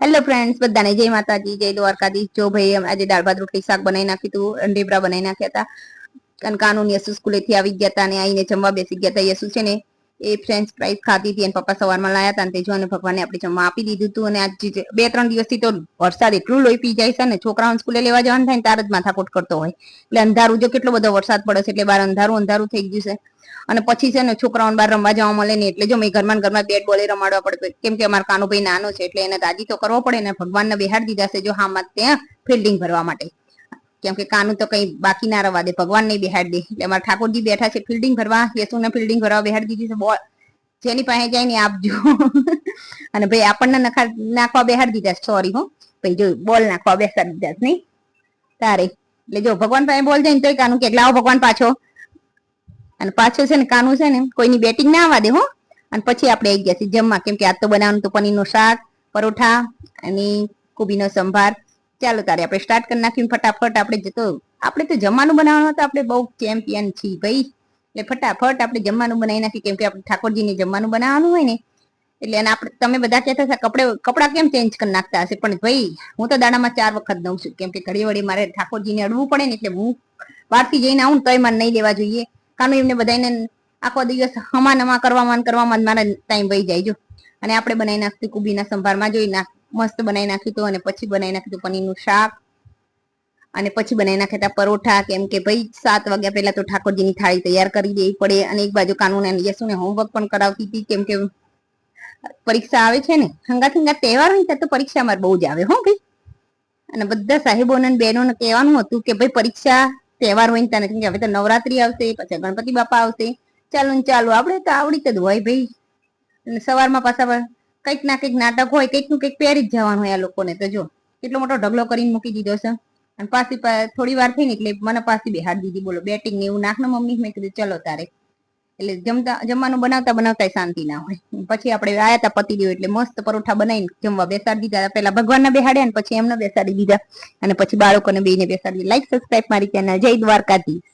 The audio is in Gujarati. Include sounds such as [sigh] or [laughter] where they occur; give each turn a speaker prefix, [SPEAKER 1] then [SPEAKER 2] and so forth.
[SPEAKER 1] હેલો ફ્રેન્ડ્સ બધાને જય માતાજી, જય દ્વારકાધીશ. જો ભાઈ આજે દાળ ભાત, રોટલી, શાક બનાવી નાખ્યું હતું ઢેબરા બનાવી નાખ્યા હતા. અને કાનૂન યસુ સ્કૂલેથી આવી ગયા હતા અને આવીને જમવા બેસી ગયા હતા. યસુ છે ને એ ફ્રેન્ચ ફ્રાઈઝ ખાધી હતી અને પપ્પા સવારમાં લાયા હતા તે જો અને ભગવાને આપણે જમવા આપી દીધું હતું અને આજ બે ત્રણ દિવસથી તો વરસાદ એટલું લોહી પી જાય છે ને, છોકરાઓને સ્કૂલે લેવા જવાનું થાય તાર જ માથાકોટ કરતો હોય. એટલે અંધારું જો કેટલો બધો વરસાદ પડે છે એટલે બહાર અંધારું અંધારું થઈ ગયું છે. અને પછી છે ને છોકરાઓને બહાર રમવા જવા મળે ને એટલે જો મેં ઘરમાં ઘરમાં બેટ બોલે રમાડવા પડે કેમ કે અમારો કાનુભાઈ નાનો છે એટલે એને દાદી તો કરવો પડે ને ભગવાનને બેહાડ દીધા છે જો હામાં ત્યાં ફિલ્ડિંગ ભરવા માટે. કેમ કે કાનું તો કઈ બાકી ના રવા દે, ભગવાન નહીં બેહાડ દે. એટલે અમારા ઠાકોરજી બેઠા છે, ફિલ્ડિંગ ભરવા, યશુને ફિલ્ડિંગ ભરવા બેહાડી દીધી છે, બોલ. જેની પાસે જાય ને આપજો [laughs] અને ભાઈ આપણને નખા, નાખવા બેહાડી દીધા સોરી હો. ભાઈ જો બોલ નાખવા બેસાડી દીધા છે, નહીં? તારે. એટલે જો ભગવાન પાસે બોલ જાય ને તોય કાનું કે લાવો ભગવાન પાછો. અને પાછો છે ને કાનું છે ને, કોઈની બેટિંગ ના આવવા દે, હો. અને પછી આપણે આવી ગયા છીએ જમવા. કેમ કે આજ તો બનાવવાનું તો પનીરનું શાક, પરોઠા અને કોબીનો સંભાર. ચાલો તારે આપણે સ્ટાર્ટ કરી નાખ્યું ફટાફટ આપણે જતો આપણે તો જમવાનું બનાવવાનું તો આપણે બહુ ચેમ્પિયન છીએ ભાઈ. એટલે ફટાફટ આપણે જમવાનું બનાવી નાખીએ, કેમ કે આપણે ઠાકોરજીને જમવાનું બનાવવાનું હોય ને, એટલે અને આપણે, તમે બધા કહેતા હતા કપડે, કપડા કેમ ચેન્જ કરી નાખતા હશે? પણ ભાઈ, હું તો દાડામાં ચાર વખત દઉં છું, કેમ કે ઘડી વળી મારે ઠાકોરજીને અડવું પડે ને, એટલે હું બહારથી જઈને આવું તોય મને નહીં લેવા જોઈએ. કારણ એમને બધાને આખો દિવસ હમા નમા કરવામાં કરવામાં મારા ટાઈમ વહી જાય જો. અને આપણે બનાવી નાખતી કુબીના સંભારમાં, જોઈ નાખ મસ્ત બનાવી નાખ્યું હતું અને પછી બનાવી નાખ્યું હતું પનીરનું શાક. અને પછી બનાવી નાખ્યા હતા પરોઠા, કેમ કે ભાઈ સાત વાગ્યા પહેલા તો ઠાકોરજીની થાળી તૈયાર કરી દેવી પડે અને એક બાજુ કાનૂન અને યશુને હોમવર્ક પણ કરાવતી હતી, કેમ કે પરીક્ષા આવે છે ને હંગા હંગાત તહેવાર હોય ત્યાં તો પરીક્ષા મારે બહુ જ આવે, હો ભાઈ. અને બધા સાહેબોને બહેનોને કહેવાનું હતું કે ભાઈ પરીક્ષા તહેવાર હોય ને ત્યાં કે હવે તો નવરાત્રી આવશે, પછી ગણપતિ બાપા આવશે. ચાલો ને ચાલો, આપણે તો આવડી જ હોય ભાઈ. અને સવારમાં પાછા કંઈક ના કંઈક નાટક હોય કંઈકનું કંઈક પહેરી જ જવાનું હોય આ લોકોને તો જો. કેટલો મોટો ઢગલો કરીને મૂકી દીધો છે. અને પાછી થોડી વાર થઈ ને એટલે મને પાછી બેહાડી દીધી, બોલો, બેટિંગ ને એવું નાખ મમ્મી, મેં કીધું, ચલો તારે. એટલે જમતા, જમવાનું બનાવતા બનાવતા શાંતિ ના હોય. પછી આપણે આયા તા પતિ દેવ એટલે મસ્ત પરોઠા બનાવીને જમવા બેસાડી દીધા. પેલા ભગવાનને બેહાડ્યા ને પછી એમને બેસાડી દીધા. અને પછી બાળકોને બેને બેસાડી લાઈક સબસ્ક્રાઈબ મારી ચેનલ જય દ્વારકાધીશ.